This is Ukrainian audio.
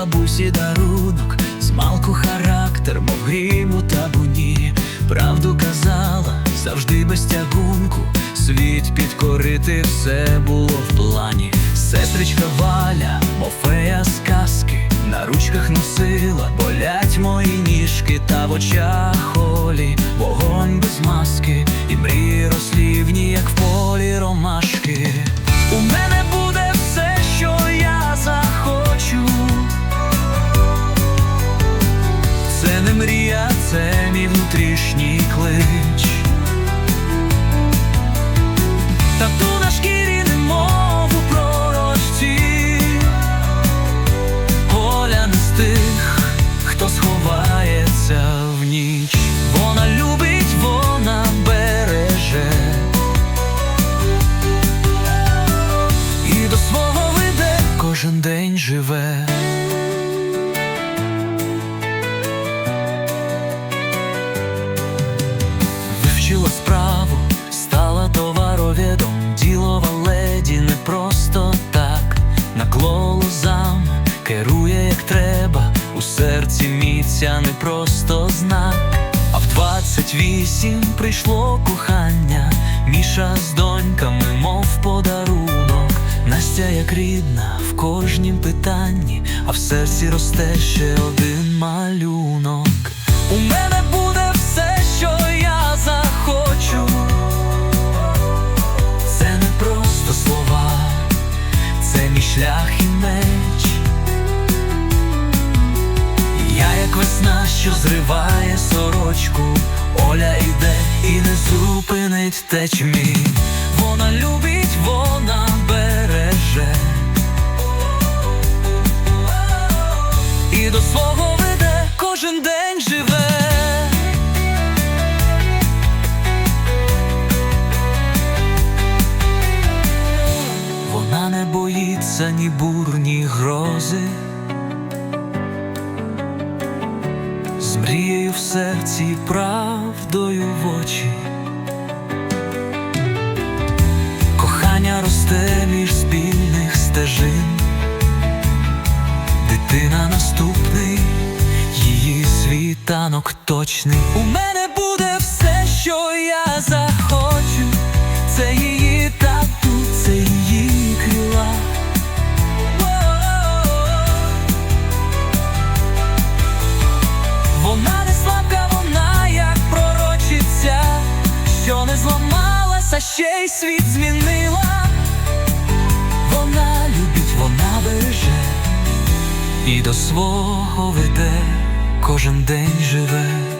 бабусі дарунок, змалку характер, мов грім у табуні. Правду казала, завжди без тягунку. Світ підкорити все було в плані. Сестричка Валя, мов фея з казки, на ручках носила, болять мої ніжки, та в очах холі, вогонь без маски, і мрії рослівні, справу, стала товаровідом, ділова леді не просто так, накло лозам, керує як треба, у серці міця не просто знак. А в 28 прийшло кохання, Міша з доньками, мов подарунок. Настя як рідна в кожнім питанні, а в серці росте ще один малюнок. Що зриває сорочку, Оля йде і не зупинить течмі. Вона любить, вона береже. І до свого веде, кожен день живе. Вона не боїться ні бур, ні грози. З мрією в серці, правдою в очі. Кохання росте між спільних стежин. Дитина наступний, її світанок точний. У мене буде все, зламалася, ще й світ змінила. Вона любить, вона береже і до свого веде, кожен день живе.